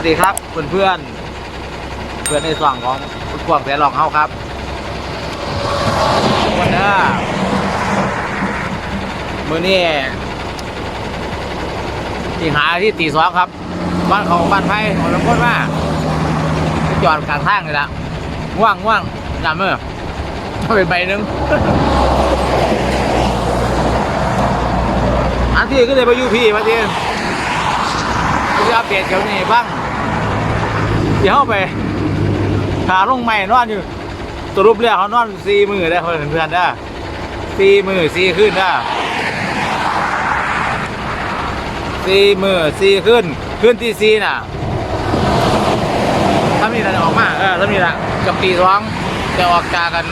วัสดีครับเพื่อนเพื่อนเพื่อนในส่องของคุณกวางแต่ลองเฮาครับวันนี้มือนี้ที่หาที่ตีสองครับ บ้านของบ้านไผ่ของลำพูนว่าจอดกลางทางเลยละง่วงง่วงจำเมื่อเอาไปใบหนึงอันที่ก็เลยไปอยูพีมาทีจะอัปเดตเกี่ยวนี้บ้าง เดี๋ยวเข้าไปหาลงใหม่นอนอยู่สรุปเรียกเขานอนสี่มือได้เพื่อนเพื่อนๆได้สี่มือสี่ขึ้นได้สี่มือสี่ขึ้น ขึ้นที่สี่น่ะถ้ามีอะไรออกมาเออถ้ามีละกับตีสองจะออกจากัน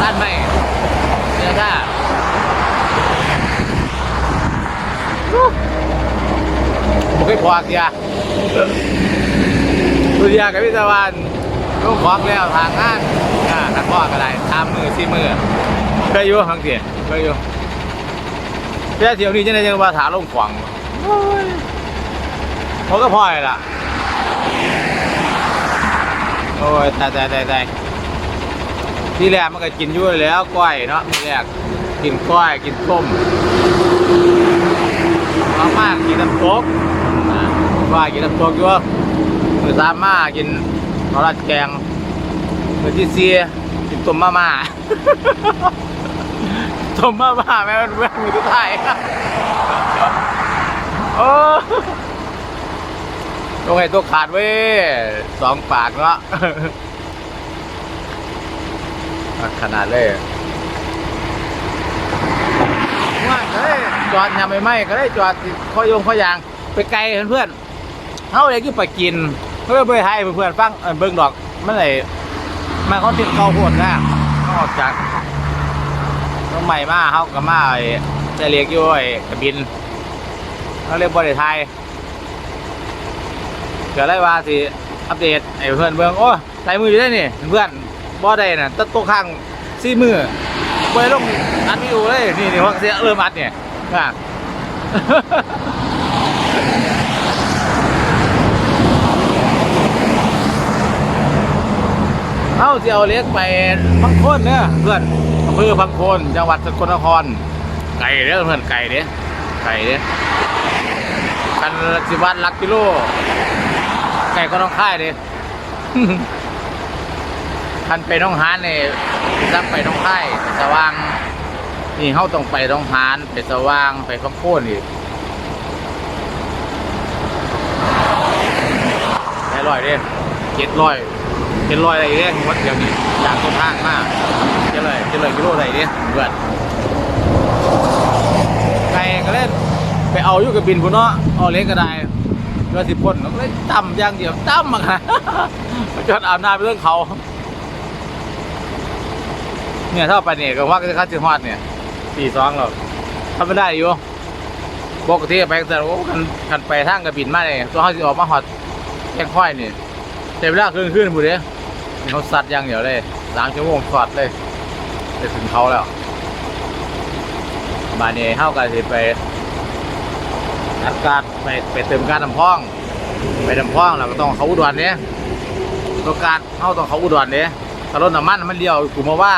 ด้านไม่เจ้าท่า ผมเคยพอเสียสุริยากับพิศวานต้องควักแล้วทางงานอ่าทักพ่อก็ได้ตามมือสี่มือเคยอยู่ทางเสียเคยอยู่เพื่เที่ยวนี้จะได้ยังมาถาลงขวางโอ้ยเขาก็พอยล่ะโอ้ยตายตายตายตายที่แรกมันก็กินยู่แล้วก้อยเนาะที่แรกกินก้อยกินต้มมาม่ากินน้ำตก ว่ากินน้ำตกอยู่มือสามมากินข้าวราดแกงมือที่สี่กินต้มมาม่าต้มมาม่าแม่เป็นเพื่อนมือทุกท่ายโอ้ตรงไหนตัวขาดเว้ยสองปากเนาะขนาดเลยว่าก็ได้จอดยามไม่ไหมก็ได้จอดข้อยงข้อยาง ไปไกลเพื่อนๆ เขาเลยคือไปกินเพื่อไปให้เพื่อนๆฟังเอิ่นเบิ่งดอกเมื่อไหร่มาเขาติดเขาโหดนะเขาออกจากต้องใหม่มาเขากับมาไอ้จะเรียกอยู่ไอ้กระบินเขาเรียกบริไทยเกิดอะไรว่าสิอัปเดตไอ้เพื่อนเบิ่งโอ้ใส่มืออยู่ได้นี่เพื่อนบ่ได้น่ะตัดตัวข้างซี่มือไปลงอัดวิดีโอเลยนี่นี่ว่าเสียเริ่มอัดเนี่ยอะ เอาเสียวเล็กไปพังโคนเนี่ยเพื่อนอำเภอพังโคนจังหวัดสกลนคร ไก่เด้อเพื่อนไก่เด้ไก่เด้กันสิบันลักกิโล ไก่ก็ต้องค่ายเด้คันไปน้องหานเนี่ยรับไปน้องค่ายไปสว่าง นี่เขาต้องไปน้องหานไปสว่างไปพังโคนอีกได้ร้อยเด้เจ็ดร้อย เจ็ดร้อยอะไรเด้วัดเดียวนี้จากต้นทางมากเจ็ดร้อยเจ็ดร้อยกิโลอะไรเด้เพื่อนไก่ก็เล่นไปเอาอยู่กับบินพุ่นเนาะเอาเล็กก็ได้เรือสิพ่นก็เลยตั้มอย่างเดียวตั้มมาค่ะจอดอาบน้ำไปเรื่องเขา เนี่ยถ้าไปเนี่ยก็ว่าจะเข้าจิฮอดเนี่ยสี่สองหรอกทำไม่ได้อยู่ปกติไปแต่โอ้คันคันไปทางกระบินมาเนี่ยตัวเขาจะออกมาฮอดแจ้งค่อยนี่แต่เวลาขึ้นขึ้นผู้เดีย เขาสัตว์ย่างเดียวเลยสามชั่วโมงสอดเลยไปถึงเขาแล้วมาเนี่ยเข้ากันสิไปนัดการไปไปเติมการน้ำพอง ไปน้ำพองแล้วก็ต้องเขาอุดรเนี่ยตัวการเข้าต้องเขาอุดรเนี่ยถ้ารถน้ำมันมันเลี้ยวกุมภาวะ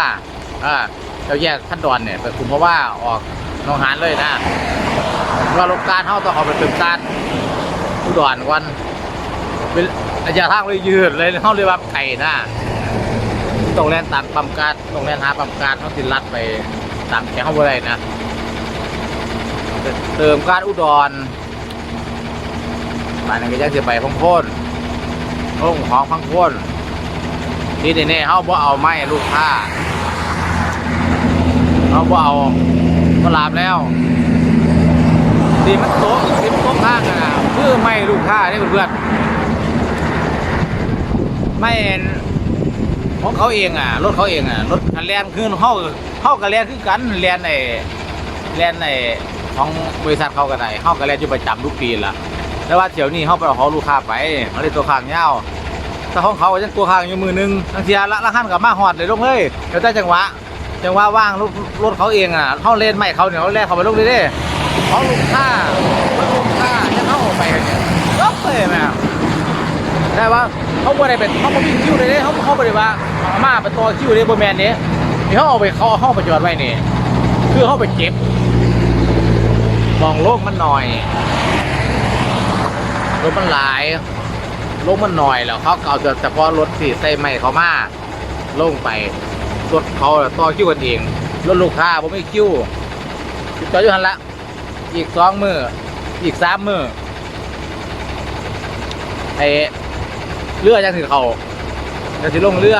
อ่าเราแยกขั้นดอนเนี่ยไปกุมภาวะออกหนองหานเลยนะว่ารถการเข้าต้องออกไปเติมการอุดรวันเป็น ระยะทางเลยยืดเลยเขาเรียกว่าไก่นะต้องแลนตามปั๊มการต้องแลนหาปั๊มการเขาติดลัดไปตามแถวเขาบ่ได้นะเติมการอุดรบ้านนั้นก็ยังจะไปพังโคนห้องของพังโคนที่แน่เขาบ่เอาไม้ลูกค้าเขาบ่เอาก็ลามแล้วที่มันโต๊ะที่มันโต๊ะข้างกันนะคือไม้ลูกค้านี่เพื่อน ไม่ของเขาเองอะรถเขาเองอะรถคันแลนขึ้นเขาเขากับแลนคือกันแลนในแลนในของบริษัทเขากันไหนเขากับแลนอยู่ประจำทุกปีละแต่ว่าเที่ยวนี้เขาไปเอาของลูกค้าไปเขาเลยตัวข้างเงาวถ้าของเขาจะตัวข้างอยู่มือหนึงบางทีละละขั้นกับมาหอดเลยลูกเฮ้ยเดี๋ยวได้จังหวะจังหวะว่างรถรถเขาเองอะเขาเล่นไม่เขาเนี่ยเขาแลกเขาไปลูกเด้ๆเขาลูกค้ารถลูกค้าจะเข้าออกไปเนี่ยปุ๊บเลยแม่ ได้ว่าเขาบ่ได้เป็นเขาบ่มีคิวเลยเด้เขาเขาบ่ได้ว่าอามาเป็นตัวคิวเลยบ่แม่นเด้ที่เขาเอาไปเขาเอาเข้าไปจอดไว้นี่คือเขาไปเก็บ มองโลกมันหน่อยรถมันหลายโลกมันหน่อยแล้วเขาก็เอาแต่เฉพาะรถที่ใส่ไม้เขามาลงไปรถเขาต่อคิวกันเองรถลูกค้าผมไม่คิวจอดอยู่หันละ อีกสองมืออีกสามมือไอ้ เรือจังถือเขาจะสิลงเรือ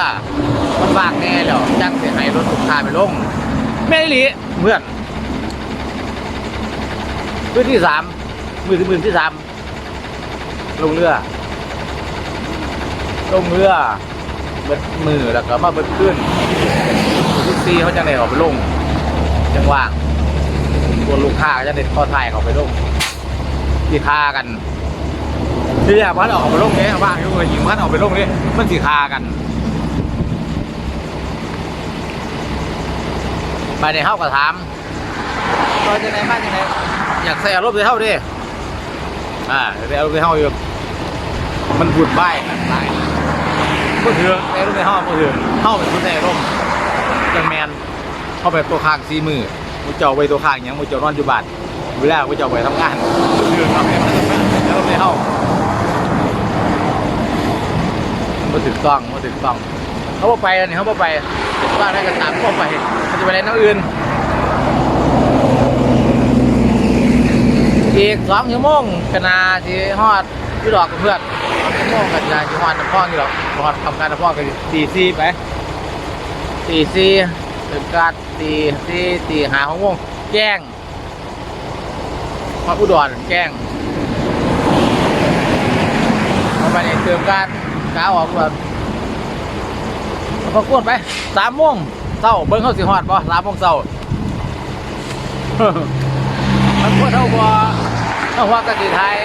มันบากแน่แล้วจังสิให้รถลูกค้าไปลงแม่นอีหลีเพื่อนมือที่สามมือที่มือที่สามลงเรือ ลงเรือเบิดมือแล้วก็มาเบิดขึ้นที่สี่เขาจังไหนเขาไปลงจังว่างตัวลูกค้าก็จะเด็ดข้อไทยเขาไปลงสีคากัน ที่อยากพัดออกไปลงเนี้ยว่างอยู่เลยยิงพัดออกไปลงเนี้มันสีคากันไปในเฮ้าก็ถามเราจะไหนบ้านจะไหนอยากใส่อารมณ์ในเฮ้าดิอ่าใส่อารมณ์ในเฮ้าอยู่มันบุดใบกันตายเมื่อถือในอารมณ์ในเฮ้าเมื่อถือเฮ้าเป็นคนในอารมณ์จังแมนเข้าไปตัวข้างซีมือมูเจ้าไปตัวข้างหยังมูเจ้านอนอยู่บ้านเวลามูเจ้าไปทำงานเรื่องทำให้มันแล้วไม่เข้า มาถึงต้องมาถึงต้อง เขาบอกไปอันนี้เขาบอกไปว่าได้กันตามเขาไปเขาจะไปเล่นน้ำอื่น อีกสองชั่วโมงกนาที่ฮอดพี่ดอกกับเพื่อนสองชั่วโมงกันนาที่ฮอดน้ำพ่อที่ดอกฮอดทำการน้ำพ่อกันตีซีไปตีซีถึงการตีซีตีหาของวงแจ้งมาอุดรแจ้งเอาไปในเติมการ ก้าวออกแบบพอกวนไปสามโมงเศร้าเบิ้งเขาสิฮอดป่ะสามโมงเศร้ามันพวกเท่าว่าเท่าว่ากติไทย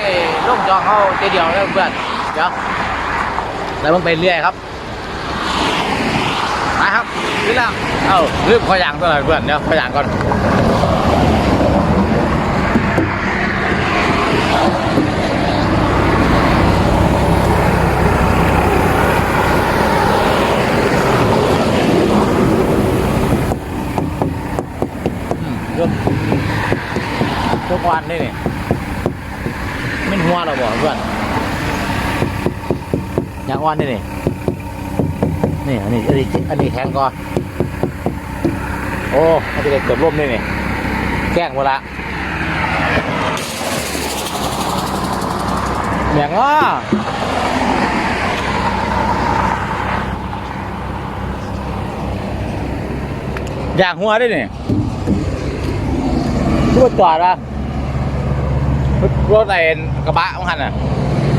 ลงจองเขาเจเดียวแล้วเพื่อนเดี๋ยวแล้วมึงไปเรื่อยครับไปครับนี่ล้วเอ้าลืมขอยางตัวหน่อยเพื่อนเดี๋ยวขอยางก่อนอืมเริ่ม ทุกวันนี่นี่ไม่หัวเราบอกเพื่อน อนนี่นี่นี่อันนี้อันนี้อันนี้แข็งก่อนโอ้มันจะได้เกิดร่มนี่นี่แกล้งหมดละอย่างว่าอยางหัวได้นี่รถจอดอะรถไอ้กระบะมันหันอะ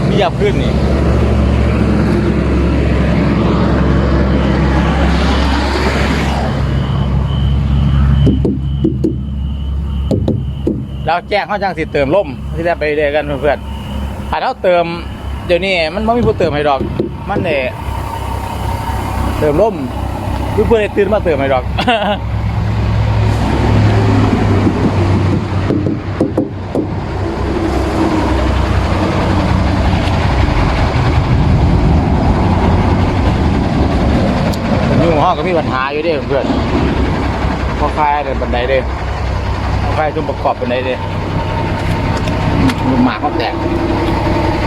มียับขึ้นนี่ แล้วแจ้งเขาจังสิเติมล่มที่ได้ไปเรื่อยกันเพื่อนๆถ้าเราเติมเดี๋ยวนี้มันไม่มีผู้เติมให้ดอก มันเนี่ยเติมล่มเพื่อนๆตื่นมาเติมให้ดอกนี่ห้องก็มีปัญหาอยู่เด้เพื่อนพอคลายเดินบันไดเด้ พอคลายจุ่มประกอบบันไดเด้ลูกหมากเขาแตก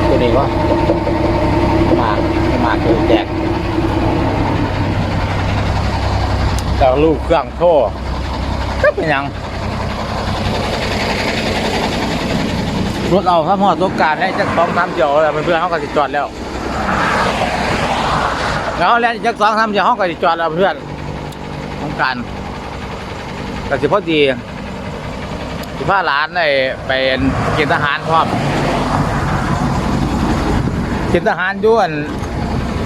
ตัวนี้ก็หมากหมากตัวแตกแต่ลูกเครื่องโทษก็เป็นหยังรถเอาครับหอดตัวการให้จักสองสามเจียวแล้วเพื่อนๆเขาก็สิจอดแล้วแล้วแล้วจักสองสามจะห้องก็สิจอดแล้วเพื่อนต้องการแต่สิพอดี สิพาหลานได้ไปเกณฑ์ทหารพร้อมเกณฑ์ทหารอยวน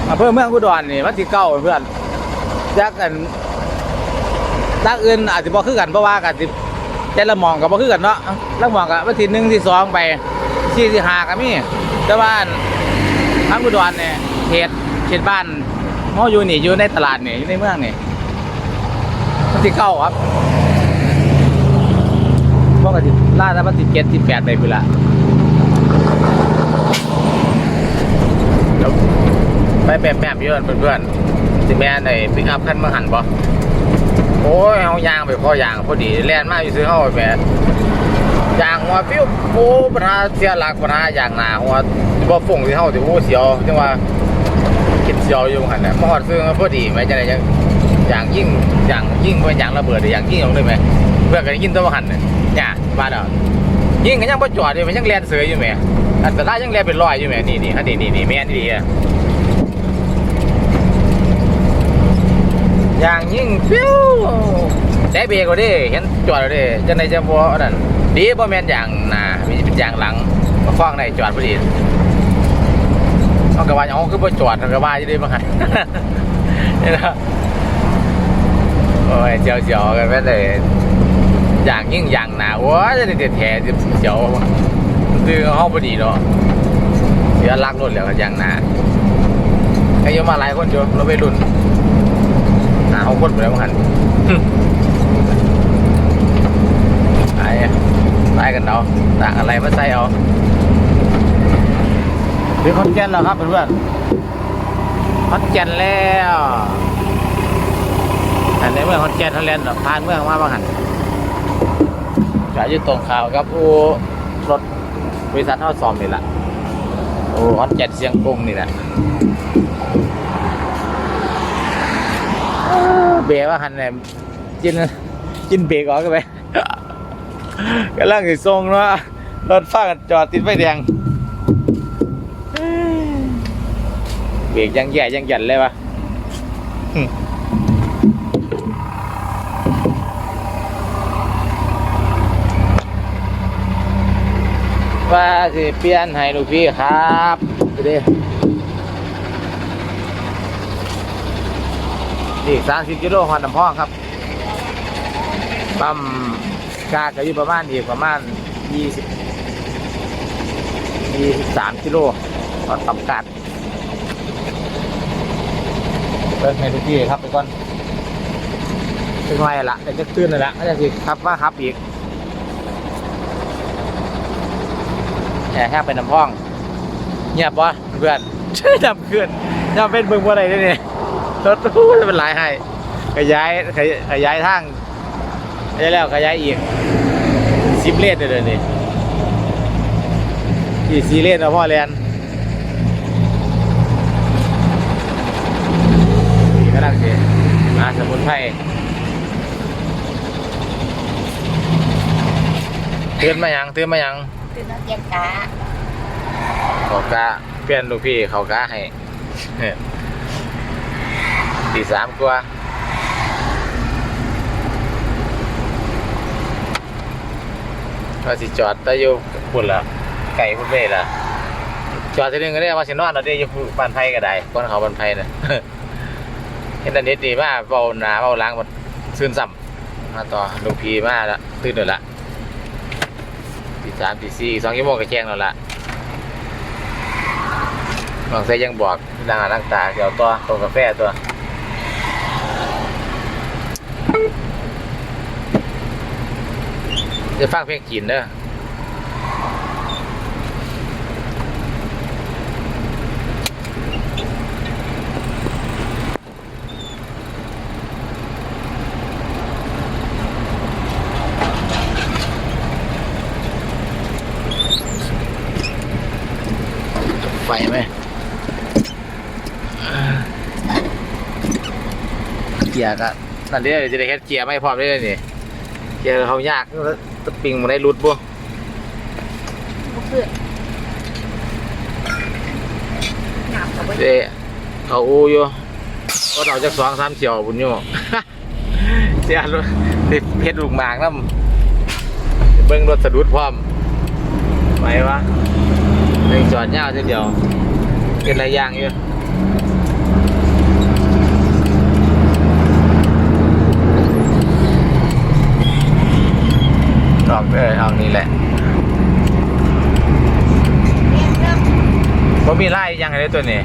อำเภอเมืองอุดรนี่วันที่เก้าเพื่อนจักกันตักอื่นอาจจะบ่คือกันเพราะว่ากันสิแต่ละมองกับบ่คือกันเนาะละมองกับวันที่หนึ่งที่สองไปที่ที่หาก็มีแต่ว่าทางอุดรเนี่ยเขตเขตบ้านเฮาอยู่นี่อยู่ในตลาดนี่อยู่ในเมืองนี่มันสิเก้าครับ ล่าแล้วมันสิเจ็ดสิบแปดไปพุ่นละไปแบบแบบเยอะเพื่อนๆสิแม่ในปิกอัพขั้นมาหันบ่โอ้ยเอายางไปพอยางพอดีแล่นมาอยู่ซื้อเฮาแม่ยางหัวปิ้วโอ้ปัญหาเสียหลักปัญหายางหนาหัวบ่ฟงสิเฮาสิโอ้เสียวจังว่าคิดเสียวอยู่หั่นน่ะมาฮอดซื้อพอดีแม่จังไดจังยางยิ่งอย่างยิ่งเป็นยางระเบิดอย่างยิ่งลงได้ไหม เพื่อนก็ได้ยินตัวหันเนี่ยมาแล้วยิงกันยังบ่จอดอยู่มันยังแลนเสืออยู่แหม่อันตรายยังแลนเป็นรอยอยู่แหม่นี่นี่อันนี้นี่นี่แม่นดีอะอย่างยิ่งฟิวแต่เบรกก็ดิเห็นจอดแล้วดิจังไดจะบ่อันนั้นดีบ่แม่นอย่างหน้ามีเป็นอย่างหลังมาคล้องได้จอดพอดีเอากระว่าเอาคือบ่จอดกระว่าอยู่ดิบ่หั่นนี่นะโอ้ยเจียวๆกันแม่นเลย อย่างยิ่งอย่างหนาโอ้จะเด็ดแถจะเสียวคือห้องพอดีเนาะเสียรักรถแล้วก็อย่างหนาไอ้เยมาหลายคนจ้ะเราไปรุ่นหาห้องคนไปแล้วมั้งหันไปไปกันเนาะต่างอะไรมาใส่เอาถึงคอนแกนแล้วครับเพื่อนคอนแกนแล้วอันในเมืองคอนแกนทะเลนผ่านเมืองมาบ้างหัน จะอยู่ตรงข่าวครับอูรถบริษัททอดซอมนี่แหละโอ้ฮอตเจ็ดเสียงกรุงนี่แหละเบรกว่าหันเนี่ยจินจินเบรกออกกันไปกำลังสิทรงเนาะรถฟ้ากันจอดติดไฟแดงเบรกยังแย่ยังหยันเลยวะ ว่าสิเปลี่ยนให้ลูกพี่ครับดูดิอีกสามสิบกิโลหอดน้ำพองครับปั๊มกาก็อยู่ประมาณอีกประมาณยี่สิบยี่สิบสามกิโลหอดปั๊มกาดเปิดให้ลูกพี่ครับไปก่อนเป็นไงละเดี๋ยวจะตื่นเลยละก็จะสิครับว่าครับอีก แห่แห้งเป็นน้ำพองเงียบวะเพื่อนช่ดำขึ้นยำเป็นเบิ่งบ่าอะไรได้เนี่ยรถตู้จะเป็นหลายให้ขยายขยขยายทางขยายแล้วขยายอีกสิบเลนเลยนี่กี่สี่เลนเอาพ่อเรียนนี่ก็ไดังสิมาสมุนไพรเตือนมายังเตือนมายัง คือนักเรียนกาเขากะเปลี่ยนลูกพี่เขากะให้ตีสามกว่าว่าสิจอดแต่อยู่พุ่นละไก่พุ่นเว่ละจอดทีนึงก็ได้ว่าสินอนเราได้อยู่บ้านไผ่ก็ได้คนเขาบ้านไผ่น่ะเห็นอันนี้ดีมากเบาหนาเบาล้างมันซื่นซ้ำมาต่อลูกพี่มาละตื่นเดี๋ยวละตี สามตีสี่สี่สองชั่วโมงก็แจ้งแล้วละบางเซยังบอกดังหน้าดังตาเดี๋ยวตัวตัวกาแฟตัวจะฟังเพลงจีนเด้อ ไฟไหมเกียร์ก็นั่นเดี๋ยวจะได้เฮ็ดเกียร์ไม่พร้อมได้เลยนี่เกียร์เขายากตะปิงมันได้รุดบ่บุคือหนับกับเด้เขาอูอยู่ก็เอาจากสองสามเสี่ยวบุญอยู่เสียรถติดเฮ็ดลูกหมากน้ำเบิ่งรถสะดุดพร้อมไปวะ ไปจอดยาวทีเดียวเป็นหลายอย่างอยู่ลองเด้อเอานี่แหละผมมีไล่ยังไงได้ตัวนี้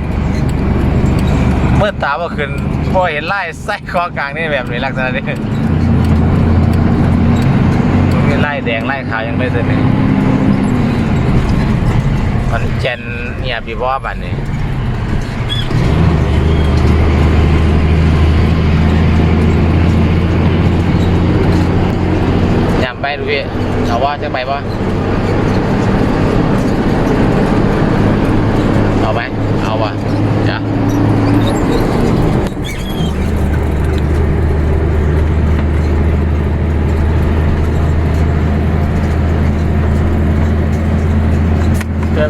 เมื่อตาว่าขึ้นพอเห็นไล่ไส้คอกลางนี่แบบนี้ลักษณะนี้มมีไล่แดงไล่ขาวยังไม่เตัว คอนเจนเนี่ยบีบอบันนี้ยำไปดูพี่เาว่าจะไปปะ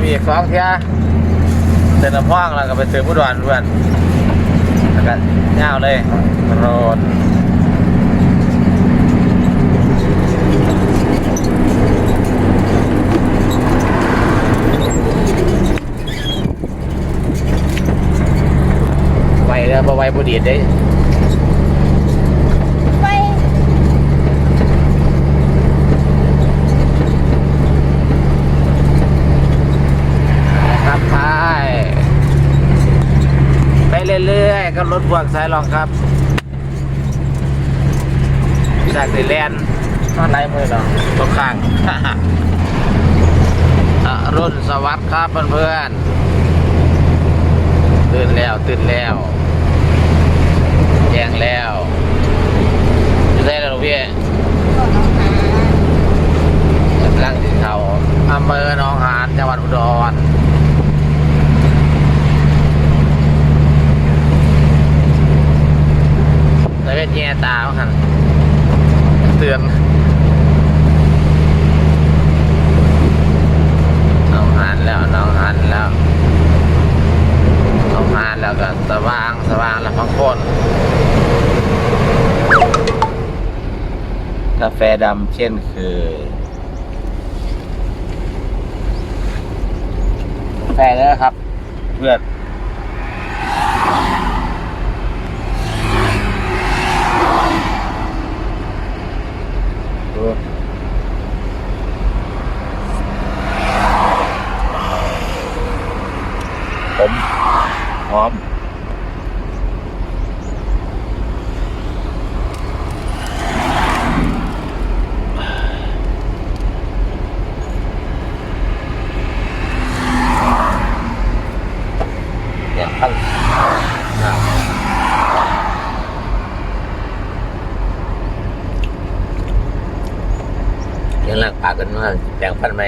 มอีกสองเที่ยเติมน้ำพ่องแล้วก็ไปเติมผู้ดอนด้วยแล้วก็ย่าวเลยโรดไวแล้วบ่ไวบ่ดีดได้ ไป ครับท้ายไป เรื่อยๆก็รถบวกสายรองครับ จากสิแลนด์นอนไรมือเนาะตกข้างรุ่นสวัสดิ์ครับเพื่อนๆตื่นแล้วตื่นแล้วแจ้งแล้วอยู่ได้แล้วพี่ก็น้องหากำลังที่เขาอำเภอหนองหานจังหวัดอุดร แล้วก็แย่ตาเขาหันเตือนหน้องหานแล้วหน้องหานแล้วหน้องหานแล้วก็สว่างสว่างแล้วพังคนกาแฟดำเช่นเคยแฟนแล้วครับ เพื่อนดูผมหอมเนี่ยขั้นอ่ายังหลังปา กันมากแบ่งพันไหม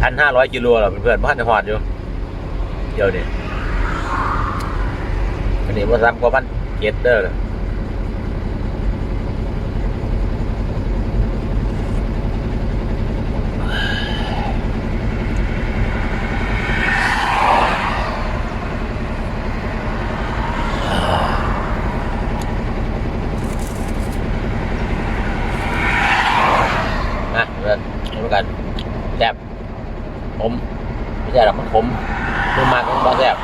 พันห้าร้อยกิโลหรอเพื่อนๆบ้านหอดอยู่เดี๋ยวนี้อันนี้ว่าซ้ำกว่าพันเจ็ดเด้อเลยนะเพื่อนเหมือนกัน แซ่บผมไม่ใช่หรอกมันขมมันมากมันบ่แซ่บ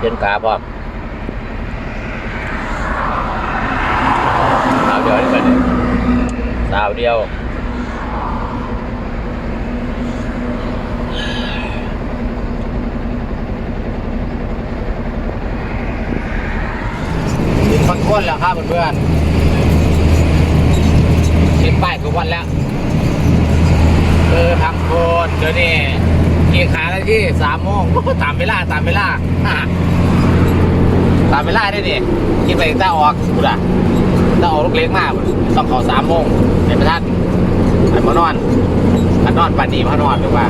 เย็นกาพร้อมสาวเดียวนี่ไปเลยสาวเดียว ถึงพัน คนแล้วครับเพื่อนๆติดป้ายทุกวันแล้วเออพังโคนเดี๋ยวนี้กี่ขาแล้วที่สามโมงตามเวลาตามเวลาตามเวลาได้ดิคิดไปถ้าออกกูด่ะถ้าออกลูกเล็กมากต้องขอสามโมงเดี๋ยวไปทันอันมานอนอันนอนปันนี้มานอนหรือว่า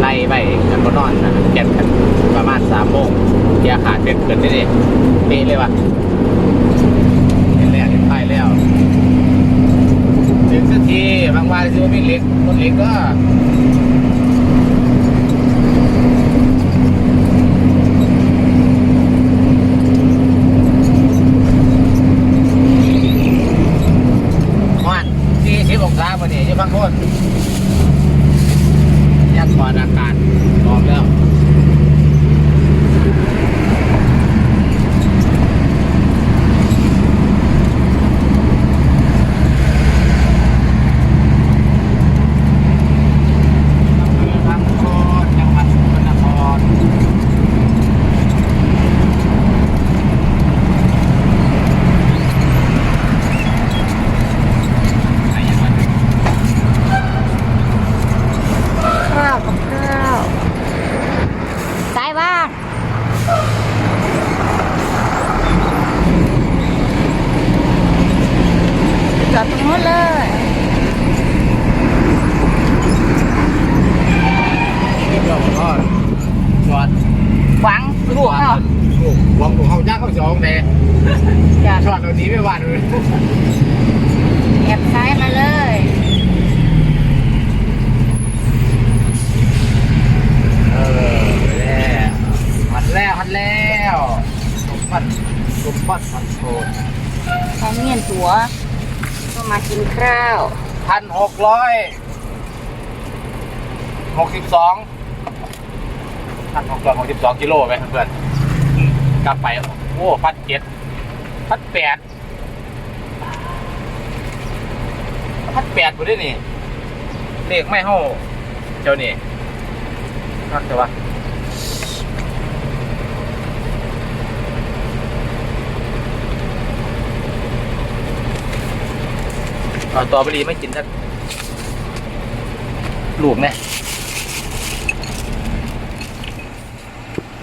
ไล่ไปกันมานอนนะเก็บกัน ประมาณสามโมงเกียร์ขาดเป็นเกินได้ดิปีเลยวะเห็นแล้วเห็นป้ายแล้วถึงสักทีบางวันซื้อไม่เล็กคนเล็กก็วันที่สิบองศาวันนี้จะบางคน ยัดถอดอากาศพร้อมแล้ว เขาสองเลย จาก ช็อตตัวนี้ไม่หวานเลย แอบซ้ายมาเลย เออแล้วหัดแล้วหัดแล้วสมบัติ สมบัติพันโทนพร้อมเงียนตัว ก็มากินข้าวพันหกร้อยหกสิบสองพันหกร้อยหกสิบสองกิโลไหมเพื่อนกลับไป โอ้พันเจ็ดพันแปดพันแปดบ่ได้นี่ เลขไม่เท่าเจ้านี่นักแต่ว่า อาตัวไปรีไม่กินสักลูกเนี่ย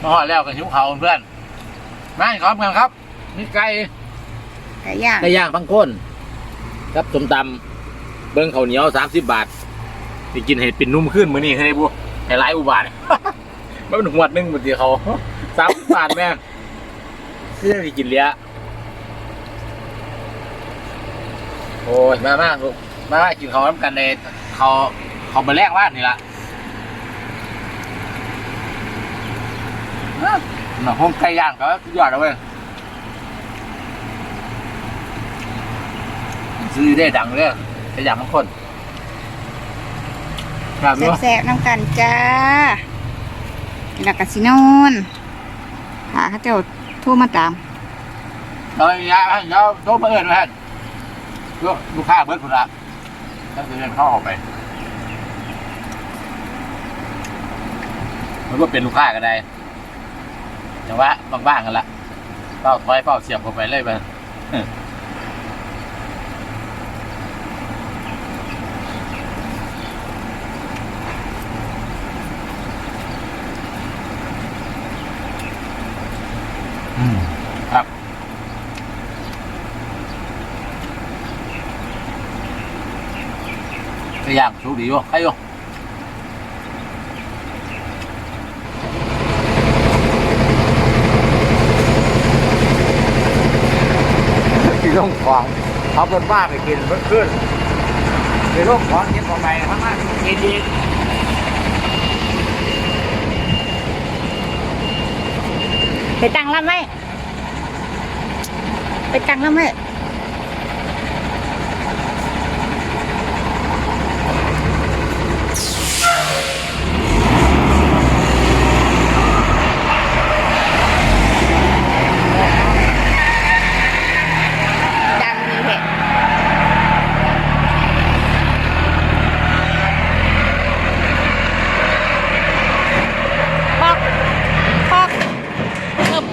มาหอดแล้วกันหิวเขาวเพื่อนมาให้ขอบกันครับนี่ไก่ไก่ย่างไก่ย่างพังโคนครับสมตำเบิ้งข้าวเหนียวสามสิบบาทไปกินเห็ดปิ่นนุ่มขึ้นมือนี่ให้บุให้หลายอุบาท มันเป็นหัวดหนึงบางทีเขาสามสิบบาทแม่งที่จะไปกินเลี้ย โอ้ยมามากลูกมามากินเขาวน้ำกันในเขาเขามาแรกว่านนี่ละอะหน่อห้องไก่ย่างก็สุดยอดเลยเว้ยซื้อได้ดังเลยขยันบางคนครับเนาะแซ่บๆน้ำกันจ้าแล้วก็สินอนหาเขาเจ้าโทรมาตามเราอยาเราโทรมาเอิญมาฮะลู กลูกค้าเบิร์ดคนละต้อเดินเข้าออกไป มันก็เป็นลูกค้าก็ได้แต่ว่าบางๆกันละเป้าถอยเป้าเสียบเข้าไปเลยไป cái dạng số đi vô hay vô thì không còn học bên ba phải kiên vẫn ขึ้น thì lúc còn những con này hắn ăn kiên đi ไปตั้งลำไหมไปตั้งลำไหมดังมีเหตุพอกพอกเริ่ม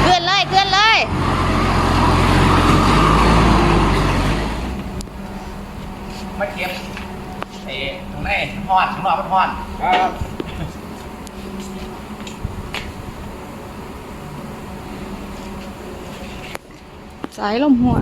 เคลื่อนเลยเคลื่อนเลย ไม่เก็บไอ้ตรงไหนท อดข้างนอกมันทอดครับสายลมหัว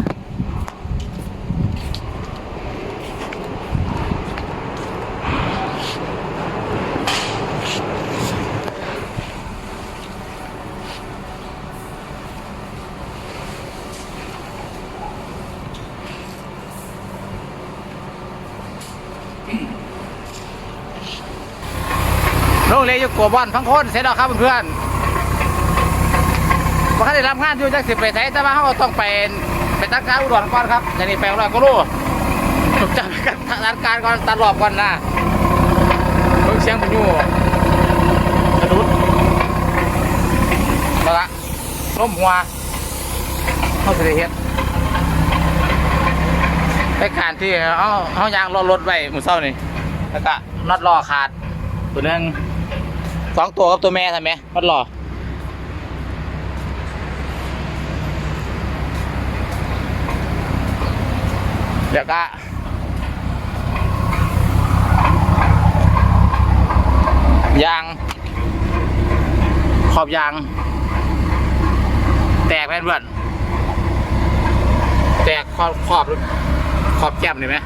โรงเรียนอยู่ กัวบอนพังคนเสร็จแล้วครับเพื่อนๆว่าเขาได้รับงานอยู่จากสิบไปไสแต่ว่าเขาต้องไปไปตั้งการอุดรก่อนครับอย่างนี้ไปร้อยก็รู้ผมจะไปกันทางการก่อนตัดรอบก่อนนะเบิ่งเสียงมันอยู่สะดุดแล้วละล้มหัวเขาเสิได้เฮ็ดไปการที่เขาเขายางรอรถไว้มือเศร้านี่แล้วก็น็อตล้อขาดตัวนึง สองตัวกับตัวแม่ทำไหมมันหล่อเดี๋ยวก็ยาง ขอบยาง แตกแผ่นเพื่อนแตกขอบขอบขอบแก้มได้ไหม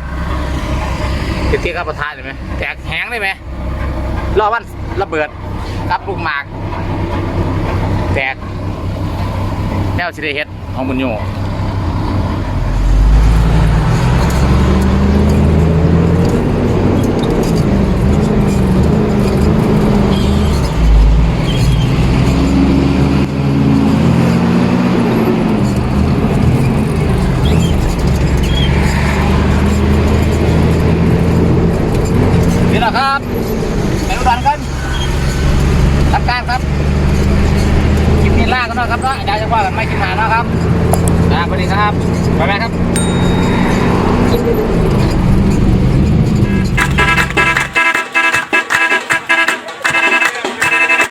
ติดที่กับประทานได้ไหมแตกแห้งได้ไหมรอวันระเบิด รับลูกหมาก แตกแนวสิไดเฮ็ดของบุญโย